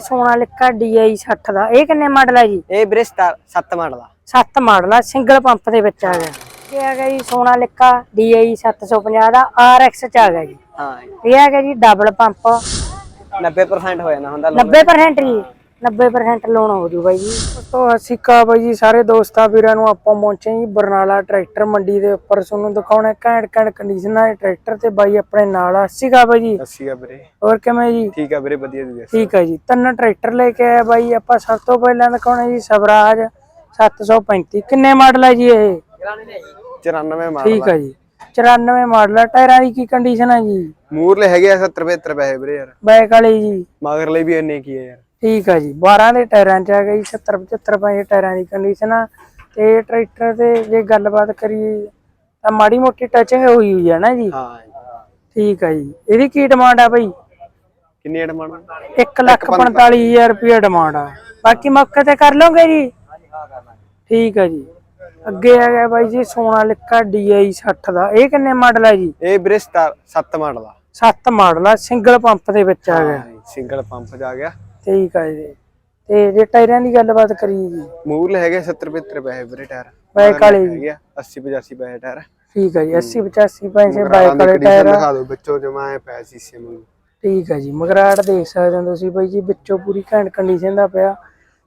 Sonalika DI 60 ਦਾ। ਇਹ ਕਿੰਨੇ model ਹੈ ਜੀ? ਇਹ ਵੀਰੇ 7 ਮਾਡਲ ਆ। 7 ਮਾਡਲ ਆ ਸਿੰਗਲ ਪੰਪ ਦੇ ਵਿੱਚ ਆ ਗਿਆ। ਇਹ ਆ ਗਿਆ ਜੀ ਸੋਨਾਲਿਕਾ DI 750 ਦਾ RX ਚ ਆ ਗਿਆ ਜੀ। ਹਾਂ ਇਹ ਆ ਗਿਆ ਜੀ ਡਬਲ ਪੰਪ 90% ਹੋ ਜਾਣਾ ਹੁੰਦਾ। loan। 90% ਜੀ। 90% ਲੋਨ ਹੋ ਜੂ ਬਾਈ ਜੀ। ਤੋਂ ਅਸਿਕਾ ਬਾਈ ਜੀ ਸਾਰੇ ਦੋਸਤਾਂ ਵੀਰਾਂ ਨੂੰ ਆਪਾਂ ਪਹੁੰਚੇ ਜੀ ਬਰਨਾਲਾ ਟਰੈਕਟਰ ਮੰਡੀ ਦੇ ਉੱਪਰ। ਤੁਹਾਨੂੰ ਦਿਖਾਉਣਾ ਘੈਂਟ ਘੈਂਟ ਕੰਡੀਸ਼ਨਾਂ ਦੇ ਟਰੈਕਟਰ ਤੇ ਬਾਈ ਆਪਣੇ ਨਾਲ ਆ। ਅਸਿਕਾ ਬਾਈ ਜੀ। ਅੱਸੀ ਆ ਵੀਰੇ। ਹੋਰ ਕਿਵੇਂ ਜੀ? ਠੀਕ ਆ ਵੀਰੇ ਵਧੀਆ ਜੀ ਠੀਕ ਹੈ ਜੀ। ਤਿੰਨ ਟਰੈਕਟਰ ਲੈ ਕੇ ਆਏ ਬਾਈ ਆਪਾਂ ਸਭ ਤੋਂ ਪਹਿਲਾਂ ਦਿਖਾਉਣਾ ਜੀ ਸਵਰਾਜ 735 ਕਿੰਨੇ ਮਾਡਲ ਹੈ ਜੀ ਇਹ? 94 ਮਾਡਲ ਠੀਕ ਹੈ ਜੀ। 94 ਮਾਡਲ ਟਾਇਰਾਂ ਦੀ ਕੀ ਕੰਡੀਸ਼ਨ ਹੈ ਜੀ? ਮੂਰਲੇ ਹੈਗੇ ਆ 70 75 ਪੈਸੇ ਵੀਰੇ ਯਾਰ। ਬੈਕ ਵਾਲੀ ਜੀ। ਮਗਰ ਲਈ ਵੀ ਇੰਨੇ ਕੀ ਆ ਯਾਰ। ਠੀਕ ਹੈ ਜੀ 12 ਦੇ ਟਾਇਰਾਂ ਚ ਆ ਗਈ 70 75 ਪੰਜ ਟਾਇਰਾਂ ਦੀ ਕੰਡੀਸ਼ਨ ਆ ਤੇ ਟਰੈਕਟਰ ਤੇ ਜੇ ਗੱਲਬਾਤ ਕਰੀਏ ਤਾਂ ਮਾੜੀ ਮੋਟੀ ਟੱਚਿੰਗ ਹੋਈ ਹੋਈ ਹੈ ਨਾ ਜੀ। ਹਾਂ ਠੀਕ ਹੈ ਜੀ ਇਹਦੀ ਕੀ ਡਿਮਾਂਡ ਆ ਬਈ? ਕਿੰਨੀ ਡਿਮਾਂਡ 1 ਲੱਖ 45000 ਰੁਪਏ ਡਿਮਾਂਡ ਆ। ਬਾਕੀ ਮੌਕੇ ਤੇ ਕਰ ਲਓਗੇ ਜੀ? ਠੀਕ ਹੈ ਜੀ। ਅੱਗੇ ਆ ਗਿਆ ਬਾਈ ਜੀ ਸੋਨਾਲਿਕਾ DI 60 ਦਾ। ਇਹ ਕਿੰਨੇ ਮਾਡਲ ਹੈ ਜੀ? ਇਹ ਵੀਰੇ 7 ਮਾਡਲ ਆ। 7 ਮਾਡਲ ਆ ਸਿੰਗਲ ਪੰਪ ਦੇ ਵਿੱਚ ਆ ਗਿਆ। ਸਿੰਗਲ ਪੰਪ ਜਾ ਗਿਆ। ਠੀਕ ਹੈ ਜੀ। ਤੇ ਜੇ ਟਾਇਰਾਂ ਦੀ ਗੱਲਬਾਤ ਕਰੀਏ ਜੀ। ਮੂਰਲੇ ਹੈਗੇ 70 75 ਪੈਸੇ ਵੀਰੇ ਟਾਇਰ। ਬਾਈਕ ਵਾਲੇ ਜੀ। ਹੈਗੇ ਆ 80 85 ਪੈਸੇ ਟਾਇਰ। ਠੀਕ ਹੈ ਜੀ 80 85 ਪੈਸੇ ਬਾਈਕ ਵਾਲੇ ਟਾਇਰ। ਦਿਖਾ ਦਿਓ ਵਿੱਚੋਂ ਜਮਾ ਐ ਪੈ ਸੀਸੇ ਨੂੰ ਠੀਕ ਹੈ ਜੀ ਮਗਰਾੜ ਦੇਖ ਸਕਦੇ ਹੋ ਤੁਸੀਂ ਬਾਈ ਜੀ ਵਿੱਚੋਂ ਪੂਰੀ ਘੈਂਟ ਕੰਡੀਸ਼ਨ ਦਾ ਪਿਆ।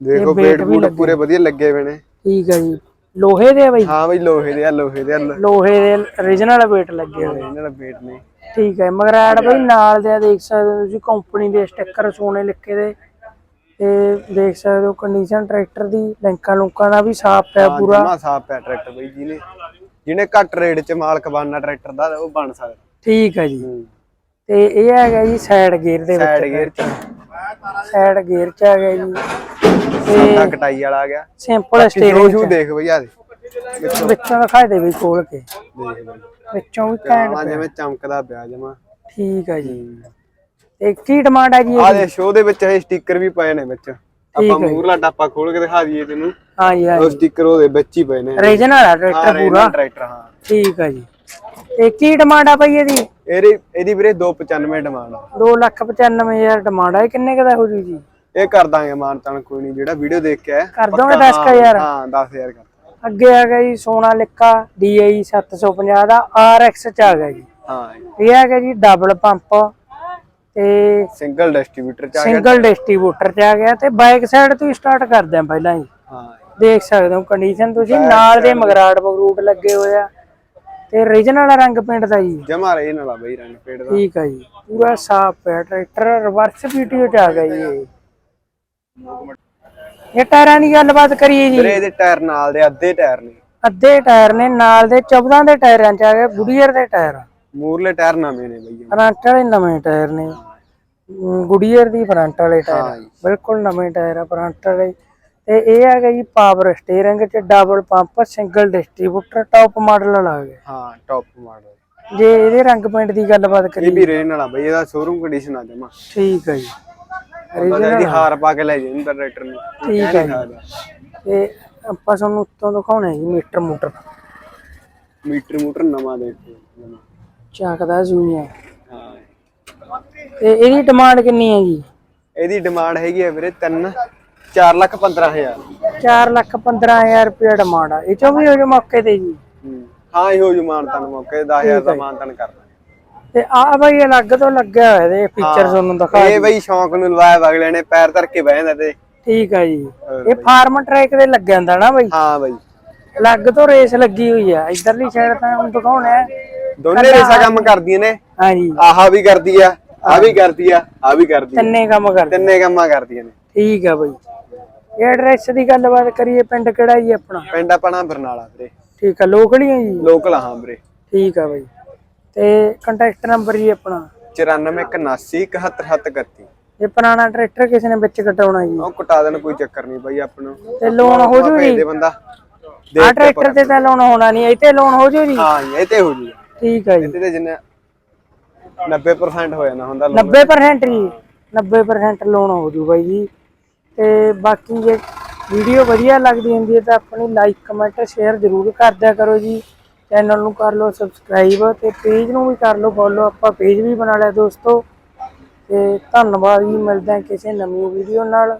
ਦੇਖੋ ਪੇਟ। ਪੂਰੇ ਵਧੀਆ ਲੱਗੇ ਹੋਏ ਨੇ। ਠੀਕ ਹੈ ਜੀ ਲੋਹੇ ਦੇ ਆ ਬਾਈ? ਹਾਂ ਬਈ ਲੋਹੇ ਦੇ ਆ ਲੋਹੇ ਦੇ ਲੋਹੇ ਦੇ origignal weight ਲੱਗੇ ਹੋਏ ਇਹਨਾਂ ਦਾ weight ਨੇ। ਠੀਕ ਹੈ ਮਗਰਾੜ ਬਾਈ ਨਾਲ ਦੇ ਦੇਖ ਸਕਦੇ ਹੋ ਤੁਸੀਂ ਕੰਪਨੀ ਦੇ ਸਟicker ਸੋਨੇ ਲਿਖੇ ਦੇ। ਤੇ ਦੇਖ ਸਕਦੇ ਹੋ ਕੰਡੀਸ਼ਨ ਟਰੈਕਟਰ ਦੀ ਲਿੰਕਾਂ ਲੁੰਕਾਂ ਦਾ ਵੀ ਸਾਫ਼ ਪਿਆ ਪੂਰਾ। ਜਮਾ ਸਾਫ਼ ਹੈ ਟਰੈਕਟਰ ਬਈ ਜਿਹਨੇ ਜਿਹਨੇ ਘੱਟ ਰੇਟ 'ਚ ਮਾਲਕ ਬਣਨਾ ਟਰੈਕਟਰ ਦਾ ਉਹ ਬਣ ਸਕਦਾ। ਠੀਕ ਹੈ ਜੀ। ਤੇ ਇਹ ਹੈਗਾ ਜੀ ਸਾਈਡ ਗੇਅਰ ਦੇ ਸਾਈਡ ਵਿੱਚ। ਗੇਅਰ 'ਚ। ਸਾਈਡ ਗੇਅਰ ਚ ਗਿਆ ਜੀ। ਨਾ ਕਟਾਈ ਵਾਲਾ ਆ ਗਿਆ। ਸਿੰਪਲ ਸਟੀਅਰਿੰਗ ਸ਼ੂ ਦੇਖ ਬਈ ਆ ਦੇ ਵਿੱਚੋਂ ਦਿਖਾਈ ਦੇ ਵੀ ਖੋਲ ਕੇ। ਦੇਖ ਬਈ ਵਿੱਚੋਂ ਵੀ ਘੈਂਟ ਆ ਜਿਵੇਂ ਚਮਕਦਾ ਪਿਆ ਜਮਾ। ਠੀਕ ਹੈ ਜੀ। ਤੇ ਕੀ ਡਿਮਾਂਡ ਹੈ ਜੀ ਆ ਇਹਦੀ? ਦੇ ਸ਼ੋ ਦੇ ਵਿੱਚ ਇਹ ਸਟicker ਵੀ ਪਏ ਨੇ ਵਿੱਚ। ਆਪਾਂ ਮੂਰਲਾ ਟਾਪਾ ਖੋਲ ਕੇ ਦਿਖਾ ਦਈਏ ਤੈਨੂੰ। ਹਾਂ ਜੀ ਹਾਂ ਉਹ ਸਟicker ਉਹਦੇ ਵਿੱਚ ਹੀ ਪਏ ਨੇ। ਰੀਜਨਲ ਆ ਹਾਂ ਟਰੈਕਟਰ ਰੇਨਲ ਪੂਰਾ ਟਰੈਕਟਰ ਹਾਂ। ਠੀਕ ਹੈ ਜੀ। ਤੇ ਕੀ ਡਿਮਾਂਡ ਆ ਭਾਈ ਇਹਦੀ? ਇਹਦੀ ਇਹਦੀ ਵੀਰੇ 295 ਡਿਮਾਂਡ ਆ। 295000 ਡਿਮਾਂਡ ਆ। ਇਹ ਕਿੰਨੇ ਕਦਾ ਹੋ ਜੂ ਜੀ? ਇਹ ਕਰ ਦਾਂਗੇ ਮਾਨ ਤਾਨ ਕੋਈ ਨਹੀਂ ਜਿਹੜਾ ਵੀਡੀਓ ਦੇਖ ਕੇ ਆਇਆ ਕਰ ਦੋਗੇ ਪੱਕਾ, 10,000? ਹਾਂ 10000 ਕਰ ਅੱਗੇ ਆ ਗਿਆ ਜੀ ਸੋਨਾਲਿਕਾ DI 750 ਦਾ RX ਚ ਆ ਗਿਆ ਜੀ। ਹਾਂ ਇਹ ਆ ਗਿਆ ਜੀ ਡਬਲ ਪੰਪ ਤੇ ਸਿੰਗਲ ਡਿਸਟ੍ਰੀਬਿਊਟਰ ਚ ਆ ਗਿਆ ਸਿੰਗਲ ਡਿਸਟ੍ਰੀਬਿਊਟਰ ਚ ਆ ਗਿਆ ਤੇ ਬਾਈਕ ਸਾਈਡ ਤੋਂ ਸਟਾਰਟ ਕਰਦੇ ਆ ਪਹਿਲਾਂ ਜੀ। ਹਾਂ ਦੇਖ ਸਕਦੇ ਹੋ ਕੰਡੀਸ਼ਨ ਤੁਸੀਂ ਨਾਲ ਦੇ ਮਗਰਾੜ ਮਗਰੂਟ ਲੱਗੇ ਹੋਏ ਆ। ਤੇ ਰੀਜਨਲ ਰੰਗ ਪੇਂਟ ਦਾ ਜੀ। ਜਮਾ ਰਹੇ ਨਾਲ ਬਈ ਰੰਗ ਪੇੜ ਦਾ। ਠੀਕ ਆ ਜੀ। ਪੂਰਾ ਸਾਫ਼ ਹੈ ਟਰੈਕਟਰ ਰਿਵਰਸ ਪੀਟੀਓ ਚ ਆ ਗਿਆ ਜੀ ਇਹ। ਇਹ ਟਾਇਰਾਂ ਦੀ ਗੱਲਬਾਤ ਕਰੀਏ ਜੀ। ਵੀਰੇ ਇਹਦੇ ਟਾਇਰ ਨਾਲ ਦੇ ਅੱਧੇ ਟਾਇਰ ਨੇ। ਅੱਧੇ ਟਾਇਰ ਨੇ ਨਾਲ ਦੇ 14 ਦੇ ਟਾਇਰਾਂ ਚ ਆ ਗਏ ਗੁਡੀਅਰ ਦੇ ਟਾਇਰ। ਮੂਰਲੇ ਟਾਇਰ ਨਵੇਂ ਨੇ ਬਈ ਫਰੰਟ ਵਾਲੇ ਨਵੇਂ ਟਾਇਰ ਨੇ। ਗੁਡੀਅਰ ਦੀ ਫਰੰਟ ਵਾਲੇ ਟਾਇਰ। ਬਿਲਕੁਲ ਨਵੇਂ ਟਾਇਰ ਆ ਫਰੰਟ ਵਾਲੇ। ਤੇ ਇਹ ਆ ਗਿਆ ਜੀ ਪਾਵਰ ਸਟੀਅਰਿੰਗ ਚ double pump single distributor top model ਆ ਗਿਆ। ਹਾਂ ਟੌਪ ਮਾਡਲ। ਜੇ ਇਹਦੇ ਰੰਗ ਪੇਂਟ ਦੀ ਗੱਲਬਾਤ ਇਹ ਕਰੀਏ। ਵੀ ਰੇਨ ਵਾਲਾ ਬਈ ਇਹਦਾ ਸ਼ੋਰੂਮ ਕੰਡੀਸ਼ਨ ਆ ਜਮਾ। ਠੀਕ ਹੈ ਜੀ। ਬੰਦਾ ਇਹਦੀ ਹਾਰ ਪਾ ਕੇ ਲੈ ਜਾਂਦੇ ਟਰੈਕਟਰ ਨੂੰ। ਠੀਕ ਹੈ ਤੇ ਆਪਾਂ ਤੁਹਾਨੂੰ ਉੱਤੋਂ ਦਿਖਾਉਣਾ ਜੀ ਮੀਟਰ ਮੋਟਰ। ਮੀਟਰ ਮੂਟਰ ਨਵਾਂ ਦੇਖੋ। ਚੱਕਦਾ ਸੂਈਆਂ ਹਾਂ। ਤੇ ਇਹਦੀ ਡਿਮਾਂਡ ਕਿੰਨੀ ਹੈ ਜੀ? ਇਹਦੀ ਡਿਮਾਂਡ ਹੈਗੀ ਹੈ ਵੀਰੇ 3 4 ਲੱਖ 15000 4 ਲੱਖ 15000 ਰੁਪਏ ਡਿਮਾਂਡ ਆ। ਇਹ ਚੋਂ ਵੀ ਹੋ ਜੋ ਮੌਕੇ ਤੇ ਜੀ। ਹਾਂ। ਇਹੋ ਜੋ ਮਾਨਤਨ ਮੌਕੇ 10000 ਦਾ ਮਾਨਤਨ ਕਰਦਾ। ਤੇ ਆ ਬਈ ਅਲੱਗ ਤੋਂ ਲੱਗਿਆ ਹੋਇਆ ਇਹਦੇ ਫੀਚਰ ਤੁਹਾਨੂੰ ਦਿਖਾ ਇਹ ਬਈ ਸ਼ੌਂਕ ਨੂੰ ਲਵਾਇਆ ਅਗਲੇ ਨੇ ਪੈਰ ਧਰ ਕੇ ਬਹਿ ਜਾਂਦਾ ਤੇ। ਠੀਕ ਆ ਜੀ। ਇਹ ਫਾਰਮ ਟਰੈਕ ਦੇ ਲੱਗ ਜਾਂਦਾ ਨਾ ਬਈ। ਹਾਂ ਬਈ। ਅਲੱਗ ਤੋਂ ਰੇਸ ਲੱਗੀ ਹੋਈ ਆ। ਇਧਰਲੀ ਸਾਈਡ ਤਾਂ ਹੁਣ ਦਿਖਾਉਣਾ ਹੈ। ਦੋਨੇ ਰੇਸਾ ਕੰਮ ਕਰਦੀਆਂ ਨੇ। ਹਾਂਜੀ ਆਹਾ ਵੀ ਕਰਦੀ ਆ ਆ ਵੀ ਕਰਦੀ ਆ ਆ ਵੀ ਕਰਦੀ ਤਿੰਨੇ ਕੰਮ ਕਰਦੇ ਤਿੰਨੇ ਕੰਮਾਂ ਕਰਦੀਆਂ ਨੇ। ਠੀਕ ਆ ਬਈ। ਇਹ ਐਡਰੈਸ ਦੀ ਗੱਲਬਾਤ ਕਰੀਏ ਪਿੰਡ ਕਿਹੜਾ ਜੀ ਆਪਣਾ? ਪਿੰਡ ਆਪਣਾ ਬਰਨਾਲਾ ਵੀਰੇ। ਠੀਕ ਆ ਲੋਕਲੀ ਆ ਜੀ? ਲੋਕਲ ਹਾਂ ਵੀਰੇ। ਠੀਕ ਆ ਬਈ। ਤੇ ਕੰਟੈਕਟ ਨੰਬਰ ਜੀ ਆਪਣਾ। 9418717731 ਇਹ ਪੁਰਾਣਾ ਟਰੈਕਟਰ ਕਿਸੇ ਨੇ ਵਿੱਚ ਕਟਾਉਣਾ ਜੀ। ਉਹ ਕਟਾ ਦੇਣ ਕੋਈ ਚੱਕਰ ਨਹੀਂ ਬਈ ਆਪਾਂ ਨੂੰ। ਤੇ ਲੋਨ ਹੋ ਜੂ ਜੀ ਦੇ ਬੰਦਾ। ਆ ਟਰੈਕਟਰ ਤੇ ਤਾਂ ਲੋਨ ਹੋਣਾ ਨਹੀਂ ਇਹ ਤੇ ਲੋਨ ਹੋ ਜੂ ਜੀ ਹਾਂ ਜੀ, ਇਹ ਤੇ ਹੋ ਜੂਗਾ। ਠੀਕ ਆ ਜੀ। ਇਹਦੇ ਤੇ ਜਿੰਨਾ 90% ਹੋ ਜਾਣਾ ਹੁੰਦਾ loan। 90% ਜੀ 90% ਲੋਨ ਹੋ ਜੂ ਬਾਈ ਜੀ। ਤੇ ਬਾਕੀ ਜੇ ਵੀਡੀਓ ਵਧੀਆ ਲੱਗਦੀ ਹੁੰਦੀ ਹੈ ਤਾਂ ਆਪਣੀ ਲਾਈਕ ਕਮੈਂਟ ਸ਼ੇਅਰ ਜ਼ਰੂਰ ਕਰ ਦਿਆ ਕਰੋ ਜੀ। ਚੈਨਲ ਨੂੰ ਕਰ ਲਓ ਸਬਸਕ੍ਰਾਈਬ ਤੇ ਪੇਜ ਨੂੰ ਵੀ ਕਰ ਲਓ ਫੋਲੋ ਆਪਾਂ ਪੇਜ ਵੀ ਬਣਾ ਲਿਆ ਦੋਸਤੋ। ਤੇ ਧੰਨਵਾਦ ਜੀ, ਮਿਲਦੇ ਹਾਂ ਕਿਸੇ ਨਵੀਂ ਵੀਡੀਓ ਨਾਲ।